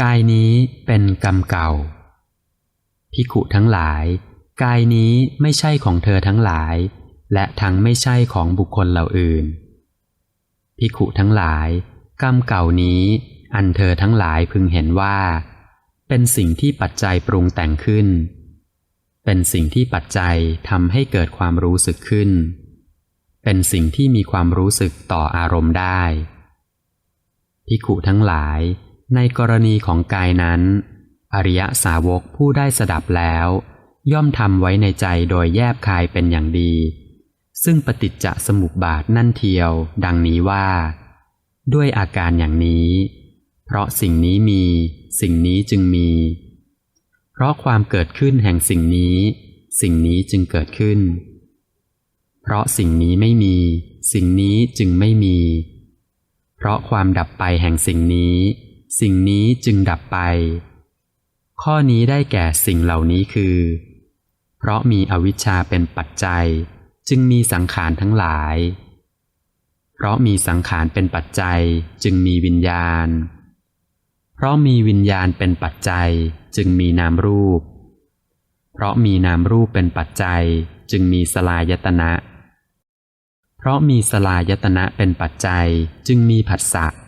กายนี้เป็นกรรมเก่า พิขุทั้งหลาย กายนี้ไม่ใช่ของเธอทั้งหลาย และทั้งไม่ใช่ของบุคคลเหล่าอื่น พิขุทั้งหลาย กรรมเก่านี้อันเธอทั้งหลายพึงเห็นว่า เป็นสิ่งที่ปัจจัยปรุงแต่งขึ้น เป็นสิ่งที่ปัจจัยทำให้เกิดความรู้สึกขึ้น เป็นสิ่งที่มีความรู้สึกต่ออารมณ์ได้พิขุทั้งหลาย ในกรณีของกายนั้น อริยสาวกผู้ได้สดับแล้ว ย่อมทำไว้ในใจโดยแยบคายเป็นอย่างดี ซึ่งปฏิจจสมุปบาทนั่นเทียว ดังนี้ว่า ด้วยอาการอย่างนี้ เพราะสิ่งนี้มีสิ่งนี้จึงมี เพราะความเกิดขึ้นแห่งสิ่งนี้ สิ่งนี้จึงเกิดขึ้น เพราะสิ่งนี้ไม่มี สิ่งนี้จึงไม่มี เพราะความดับไปแห่งสิ่งนี้ สิ่งนี้จึงดับไป ข้อนี้ได้แก่สิ่งเหล่านี้คือ เพราะมีอวิชชาเป็นปัจจัย จึงมีสังขารทั้งหลาย เพราะมีสังขารเป็นปัจจัย จึงมีวิญญาณ เพราะมีวิญญาณเป็นปัจจัย จึงมีนามรูป เพราะมีนามรูปเป็นปัจจัย จึงมีสลายตนะ เพราะมีสลายตนะเป็นปัจจัย จึงมีผัสสะเ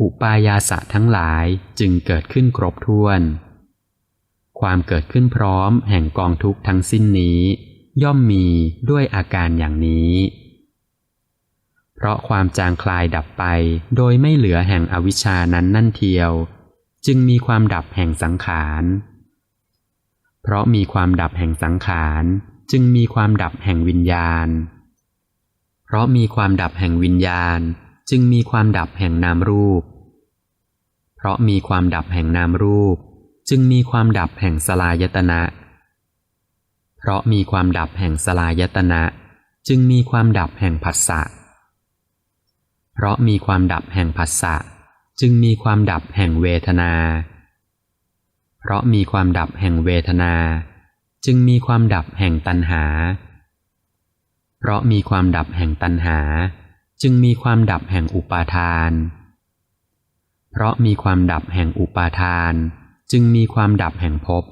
อุปายาสะทั้งหลายจึงเกิดขึ้นครบถ้วน ความเกิดขึ้นพร้อมแห่งกองทุกข์ทั้งสิ้นนี้ ย่อมมีด้วยอาการอย่างนี้ เพราะความจางคลายดับไปโดยไม่เหลือแห่งอวิชชานั้นนั่นเทียว จึงมีความดับแห่งสังขาร เพราะมีความดับแห่งสังขารจึงมีความดับแห่งวิญญาณ เพราะมีความดับแห่งวิญญาณ จึงมีความดับแห่งนามรูป ราะมีความดับแห่งนามรูป จึงมีความดับแห่งสลายตนะ เพราะมีความดับแห่งสลายตนะ จึงมีความดับแห่งผัสสะ เพราะมีความดับแห่งผัสสะ จึงมีความดับแห่งเวทนา เพราะมีความดับแห่งเวทนา จึงมีความดับแห่งตัณหา เพราะมีความดับแห่งตัณหา จึงมีความดับแห่งอุปาทานเพราะมีความดับแห่งอุปาทาน จึงมีความดับแห่งภพ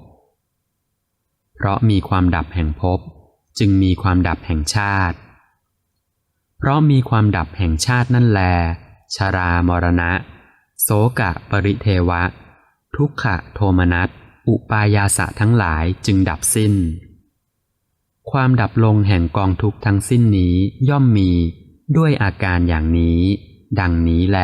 เพราะมีความดับแห่งภพ จึงมีความดับแห่งชาติ เพราะมีความดับแห่งชาตินั่นแล ชรามรณะ โสกะปริเทวะ ทุกขะโทมนัส อุปายาสะทั้งหลายจึงดับสิ้น ความดับลงแห่งกองทุกทั้งสิ้นนี้ย่อมมีด้วยอาการอย่างนี้ ดังนี้แล